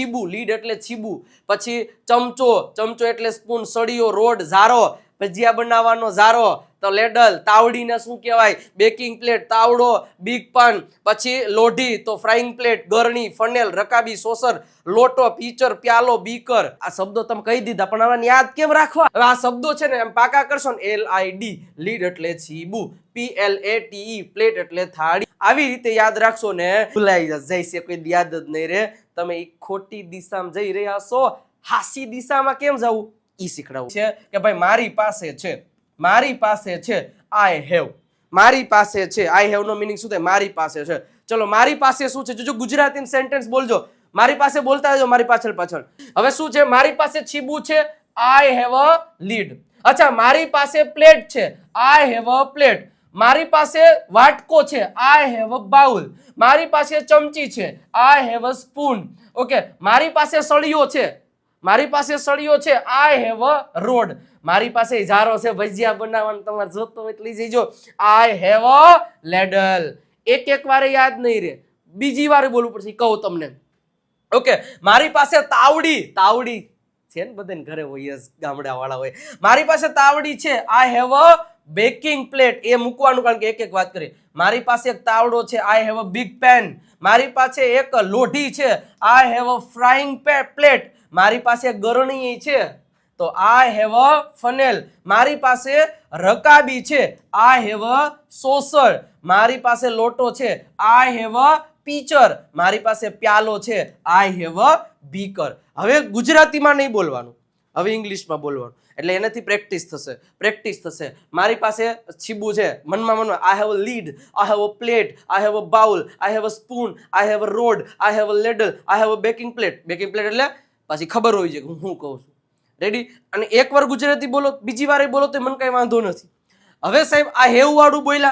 છીબુ lead એટલે છીબુ પછી ચમચો ચમચો એટલે સ્પૂન, સળિયો, રોડ, ઝારો, ભજીયા બનાવવાનો ઝારો, તો લેડલ, તાવડીને શું કહેવાય? બેકિંગ પ્લેટ, તાવડો બિગ પાન પછી લોઢી, તો ફ્રાઈંગ પ્લેટ ગરણી ફનેલ રકાબી સોસર લોટો પીચર પ્યાલો બીકર આ શબ્દો તમે કહી દીધા, પણ હવે યાદ કેમ રાખવા? હવે આ શબ્દો છે ને, એમ પાકા કરશો ને એલ આઈ ડી લીડ એટલે છીબુ P L A T plate એટલે થાળી. આવી રીતે યાદ રાખશો ને, ભૂલાઈ જશે કોઈ યાદ જ નહીં રે તમે એ ખોટી દિશામાં જઈ રહ્યા છો, હાસી દિશામાં કેમ જવું? ઈ શીખડાવું. છે કે ભાઈ, મારી પાસે છે, મારી પાસે છે આઈ હેવ મારી પાસે છે આઈ હેવ નો મિનિંગ શું થાય? મારી પાસે છે. ચલો, મારી પાસે શું છે? જોજો ગુજરાતી સેન્ટેન્સ બોલજો. મારી પાસે બોલતા રહેજો મારી પાછળ પાછળ. હવે શું છે? મારી પાસે છીબુ છે આઈ હેવ અ લીડ અચ્છા, મારી પાસે પ્લેટ છે આઈ હેવ અ પ્લેટ મારી પાસે વાટકો છે. આઈ હેવ અ બાઉલ મારી પાસે ચમચી છે. I have a spoon okay મારી પાસે સળિયો છે. મારી પાસે સળિયો છે. આઈ હેવ અ રોડ મારી પાસે ઝારો છે. ભજીયા બનાવવાનું તમારે જોતો એટલી જઈજો આઈ હેવ અ લેડલ એક એક વારે યાદ નહીં રે બીજી વારે બોલવું પડશે. કહું તમને. ઓકે મારી પાસે તાવડી. તાવડી છે ને બધાને ઘરે હોય જ ગામડા વાળા હોય. મારી પાસે તાવડી છે. I have a baking plate એ મૂકવાનું કારણ કે એક એક વાત કરી. મારી પાસે એક તાવડો છે I have a big pan મારી પાસે એક લોઢી છે I have a frying plate મારી પાસે ગરણી છે, તો આઈ હેવ અ ફનેલ મારી પાસે રકાબી છે આઈ હેવ અ સોસર મારી પાસે લોટો છે આઈ હેવ અ પીચર મારી પાસે પ્યાલો છે આઈ હેવ અ બીકર હવે ગુજરાતીમાં નહીં બોલવાનું. હવે ઇંગ્લિશમાં બોલવાનું. એટલે એનાથી પ્રેક્ટિસ થશે પ્રેક્ટિસ થશે. મારી પાસે છીબુ છે, મનમાં મનમાં I have a lid I have a plate I have a bowl I have a spoon I have a rod I have a ladle I have a baking plate baking plate એટલે પાછી ખબર હોય છે કે હું શું કહું છું. રેડી અને એકવાર ગુજરાતી બોલો, બીજી વારે બોલો તો મને કાંઈ વાંધો નથી. હવે સાહેબ, આ હેવ વાળું બોલ્યા